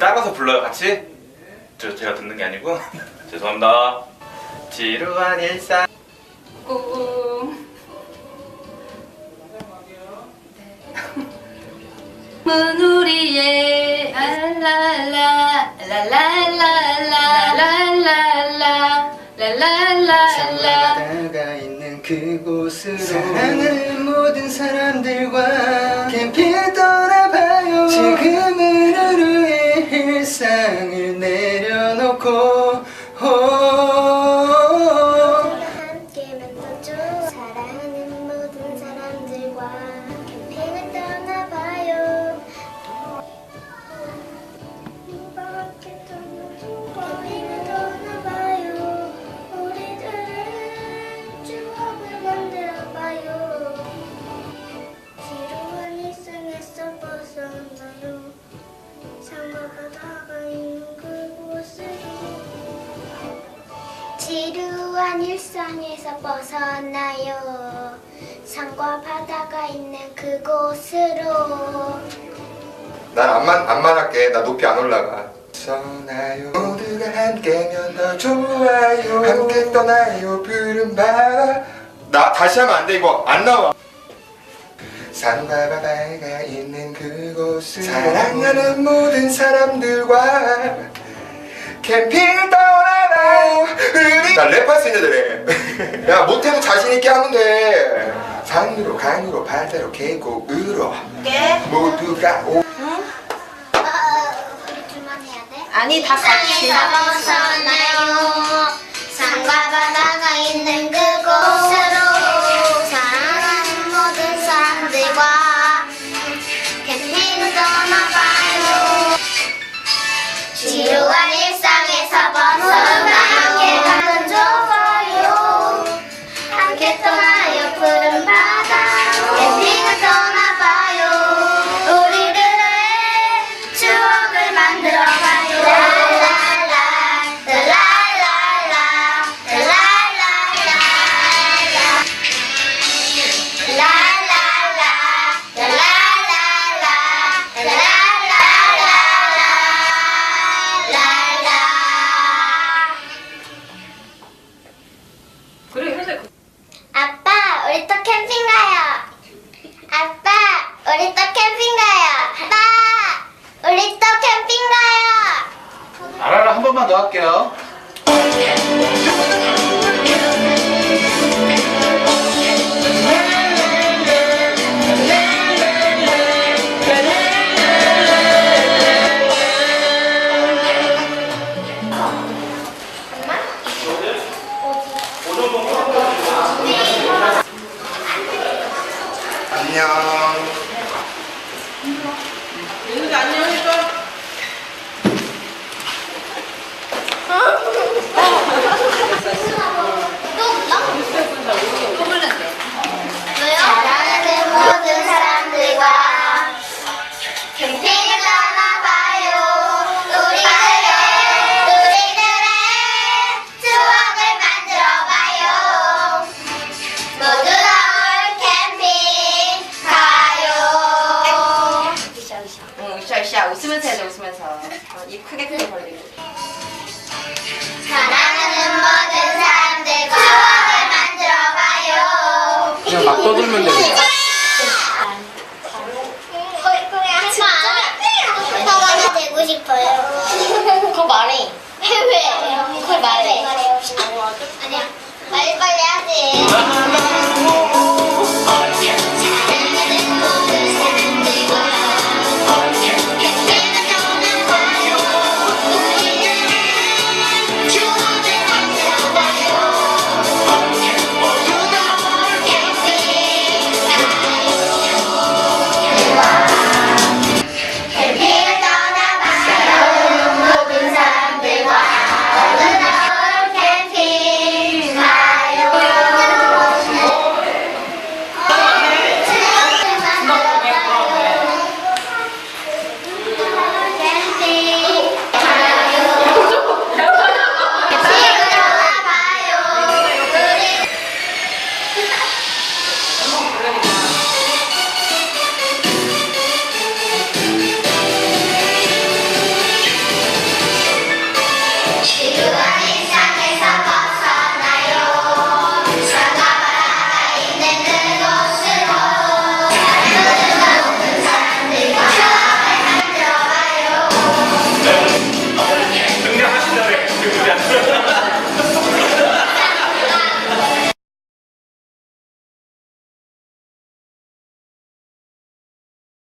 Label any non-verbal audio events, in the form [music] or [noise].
따라서 불러요 같이? 저 제가 듣는 게 아니고 [laughs] 죄송합니다. 지루한 일상. 꾹. 문우리의 알랄라 랄랄랄라 랄랄랄라 그곳으로 사랑하는 모든 사람들과 캠핑 지루한 일상에서 벗어나요. 산과 바다가 있는 그곳으로. 난 안만 안만 할게. 나 높이 안 올라가. 떠나요. 모두가 함께면 더 좋아요. 함께 떠나요. 푸른 바다. 나 다시 하면 안 돼. 이거 안 나와. 산과 바다가 있는 그곳을 사랑하는 모든 사람들과 캠핑을 우리 나 랩할 수 있는데 야 못해도 자신 있게 하면 돼 산으로 강으로 바다로 계곡으로 모두가 오 우리 둘만 해야 돼? 아니 다 같이 일상에서 벗어나요. 산과 바다가 있는 그곳 캠핑 가요. 아빠, 우리 또 캠핑 가요. 아빠, 우리 또 캠핑 가요. 알아라 한 번만 더 할게요. 안녕 웃으면서 입 크게 크게 벌리고 사랑하는 모든 사람들과 만들어봐요 그냥 막 떠들면 되고 그거 말해. 왜? 그걸 말해. 아니야. 빨리빨리 하지.